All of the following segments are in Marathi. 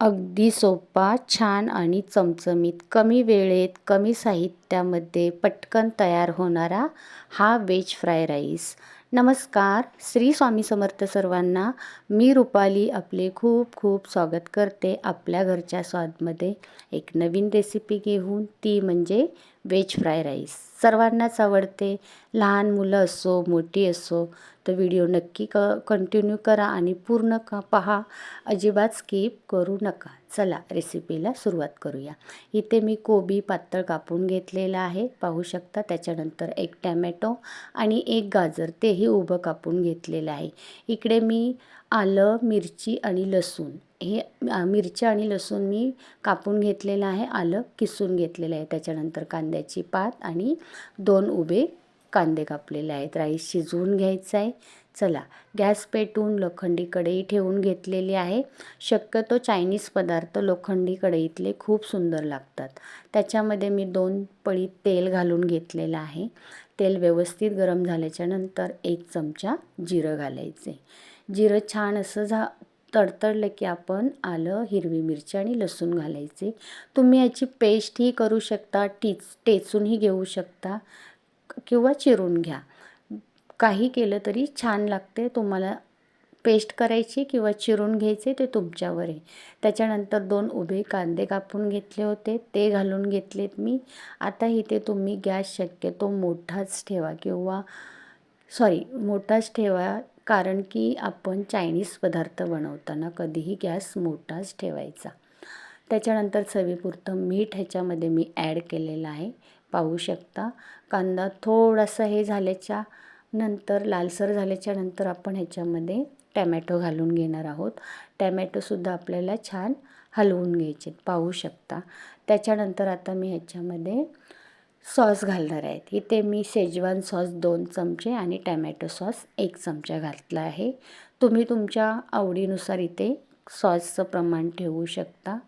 अगदी सोपा छान आणि चमचमीत कमी वेळेत कमी साहित्यामध्ये पटकन तयार होणारा हा वेज फ्राय राईस. नमस्कार श्री स्वामी समर्थ सर्वांना. मी रुपाली आपले खूप खूप स्वागत करते आपल्या घरच्या स्वादमध्ये. एक नवीन रेसिपी घेऊन ती म्हणजे वेज फ्राय राईस. सर्वांनाच आवडते. लहान मुलं असो मोठी असो तर व्हिडिओ नक्की क कंटिन्यू करा आणि पूर्ण का पहा. अजिबात स्किप करू नका. चला रेसिपीला सुरुवात करूया. इथे मी कोबी पातळ कापून घेतलेला आहे. पाहू शकता त्याच्यानंतर एक टॅमॅटो आणि एक गाजर. तेही उभं कापून घेतलेलं आहे. इकडे मी आलं मिरची आणि लसूण. हे मिरच्या आणि लसूण मी कापून घेतलेलं आहे आलं किसून घेतलेलं आहे. त्याच्यानंतर कांद्याची पात आणि दोन उभे कांदे कापलेले आहेत. राईस शिजवून घ्यायचं आहे. चला गॅस पेटून लोखंडी कढई ठेवून घेतलेली आहे. शक्यतो चायनीज पदार्थ लोखंडी कढईतले खूप सुंदर लागतात. त्याच्यामध्ये मी दोन पळी तेल घालून घेतलेलं आहे. तेल व्यवस्थित गरम झाल्याच्यानंतर एक चमचा जिरं घालायचे. जिरं छान असं झा तडतडलं की आपण आलं हिरवी मिरची आणि लसूण घालायचे. तुम्ही याची पेस्टही करू शकता टीच टेचूनही घेऊ शकता किंवा चिरून घ्या. काही केलं तरी छान लागते. तुम्हाला पेस्ट करायची किंवा चिरून घ्यायचे ते तुमच्यावर आहे. त्याच्यानंतर दोन उभे कांदे कापून घेतले होते. ते घालून घेतलेत मी. आता इथे तुम्ही गॅस शक्यतो मोठाच ठेवा किंवा सॉरी मोठाच ठेवा कारण की आपण चायनीज पदार्थ बनवताना कधीही गॅस मोठाच ठेवायचा. त्याच्यानंतर चवीपुरतं मीठ ह्याच्यामध्ये मी ॲड केलेलं आहे. पाहू शकता कांदा थोडासा हे झाल्याच्यानंतर लालसर झाल्याच्यानंतर आपण ह्याच्यामध्ये टॅमॅटो घालून घेणार आहोत. टॅमॅटोसुद्धा आपल्याला छान हलवून घ्यायचे पाहू शकता. त्याच्यानंतर आता मी ह्याच्यामध्ये सॉस घालणार आहेत. इथे मी शेजवान सॉस दोन चमचे आणि टॅमॅटो सॉस एक चमचा घातला आहे. तुम्ही तुमच्या आवडीनुसार इथे सॉसचं प्रमाण ठेवू शकता.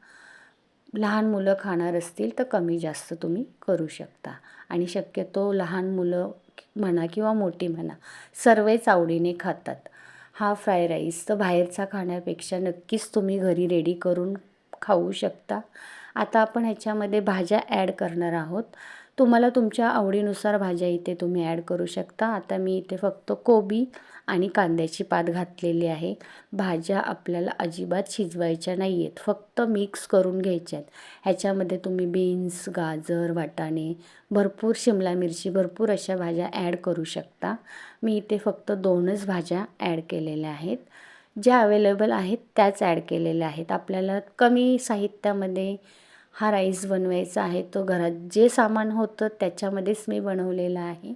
लहान मुलं खाणार असतील तर कमी जास्त तुम्ही करू शकता. आणि शक्यतो लहान मुलं म्हणा किंवा मोठी म्हणा सर्वच आवडीने खातात. हा फ्राय राईस तर बाहेरचा खाण्यापेक्षा नक्कीच तुम्ही घरी रेडी करून खाऊ शकता. आता आपण ह्याच्यामध्ये भाज्या ॲड करणार आहोत. तुम्हाला तुमच्या आवडीनुसार भाज्या इथे तुम्ही ॲड करू शकता. आता मी इथे फक्त कोबी आणि कांद्याची पात घातलेली आहे. भाज्या आपल्याला अजिबात शिजवायच्या नाही आहेत फक्त मिक्स करून घ्यायच्या आहेत ह्याच्यामध्ये तुम्ही बीन्स गाजर वाटाणे भरपूर शिमला मिरची भरपूर अशा भाज्या ॲड करू शकता. मी इथे फक्त दोनच भाज्या ॲड केलेल्या आहेत. ज्या अवेलेबल आहेत त्याच ॲड केलेल्या आहेत. आपल्याला कमी साहित्यामध्ये हा राईस बनवायचा आहे. तो घरात जे सामान होतं त्याच्यामध्येच मी बनवलेला आहे.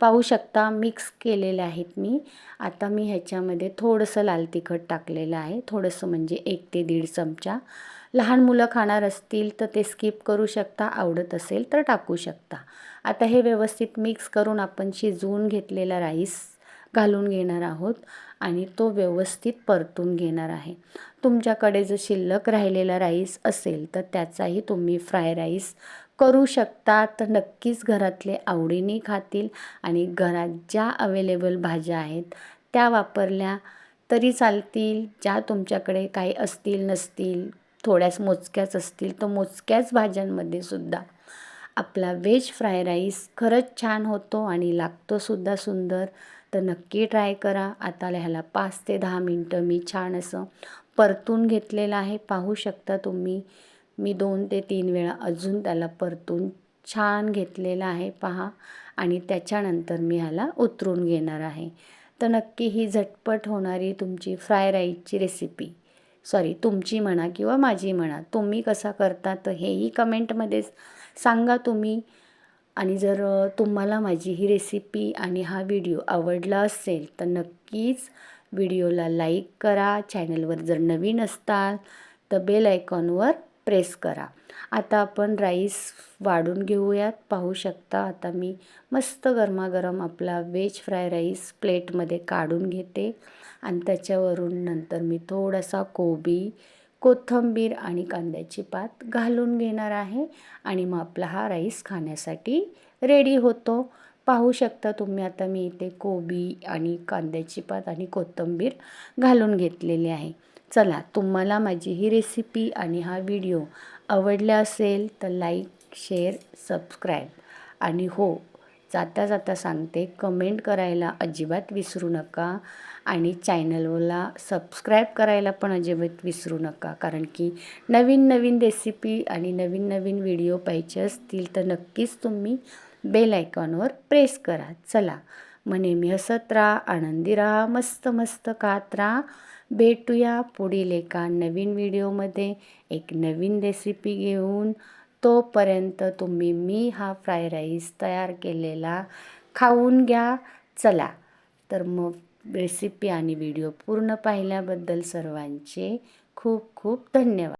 पाहू शकता मिक्स केलेले आहेत मी. आता मी ह्याच्यामध्ये थोडंसं लाल तिखट टाकलेलं आहे. थोडंसं म्हणजे एक ते दीड चमचा. लहान मुलं खाणार असतील तर ते स्किप करू शकता. आवडत असेल तर टाकू शकता. आता हे व्यवस्थित मिक्स करून आपण शिजवून घेतलेला राईस घालून घेणार आहोत आणि तो व्यवस्थित परतून घेणार आहे. तुमच्याकडे जर शिल्लक राहिलेला राईस असेल तर त्याचाही तुम्ही फ्राय राईस करू शकता. तर नक्कीच घरातले आवडीने खातील आणि घरात ज्या अवेलेबल भाज्या आहेत त्या वापरल्या तरी चालतील. ज्या तुमच्याकडे काही असतील नसतील थोड्याच मोजक्याच असतील तर मोजक्याच भाज्यांमध्ये सुद्धा आपला व्हेज फ्राय राईस खरंच छान होतो आणि लागतोसुद्धा सुंदर. तर नक्की ट्राय करा. आता ह्याला पाच ते दहा मिनटं मी छान असं परतून घेतलेलं आहे. पाहू शकता तुम्ही मी दोन ते तीन वेळा अजून त्याला परतून छान घेतलेलं आहे. पहा. आणि त्याच्यानंतर मी ह्याला उतरून घेणार आहे. तर नक्की ही झटपट होणारी तुमची फ्राय राईसची रेसिपी सॉरी तुमची म्हणा किंवा माझी म्हणा तुम्ही कसा करता तर हेही कमेंटमध्ये सांगा तुम्ही. आणि जर तुम्हाला माझी ही रेसिपी आणि हा व्हिडिओ आवडला असेल तर नक्कीच व्हिडिओला लाईक करा. चॅनलवर जर नवीन असताल तर बेल आयकॉनवर प्रेस करा. आता आपण राईस वाढून घेऊयात. पाहू शकता आता मी मस्त गरमागरम आपला वेज फ्राय राईस प्लेटमध्ये काढून घेते. आणि त्याच्यावरून नंतर मी थोडासा कोबी कोथिंबीर आणि कांद्याची पात घालून घेणार आहे आणि मग आपला हा राईस खाण्यासाठी रेडी होतो. पाहू शकता तुम्ही आता मी इथे कोबी आणि कांद्याची पात आणि कोथिंबीर घालून घेतलेली आहे. चला तुम्हाला माझी ही रेसिपी आणि हा व्हिडिओ आवडला असेल तर लाईक शेअर सबस्क्राईब आणि हो जाता जाता सांगते कमेंट करायला अजिबात विसरू नका आणि चॅनलला सबस्क्राईब करायला पण अजिबात विसरू नका. कारण की नवीन नवीन रेसिपी आणि नवीन नवीन व्हिडिओ पाहिजे असतील तर नक्कीच तुम्ही बेल आयकॉनवर प्रेस करा. चला मग नेहमी हसत राहा आनंदी राहा मस्त मस्त खात राहा. भेटूया पुढील एका नवीन व्हिडिओमध्ये एक नवीन रेसिपी घेऊन. तोपर्यंत तुम्ही मी हा फ्राय राईस तयार केलेला खाऊन घ्या. चला तर मग रेसिपी आणि व्हिडिओ पूर्ण पाहिल्याबद्दल सर्वांचे खूप खूप धन्यवाद.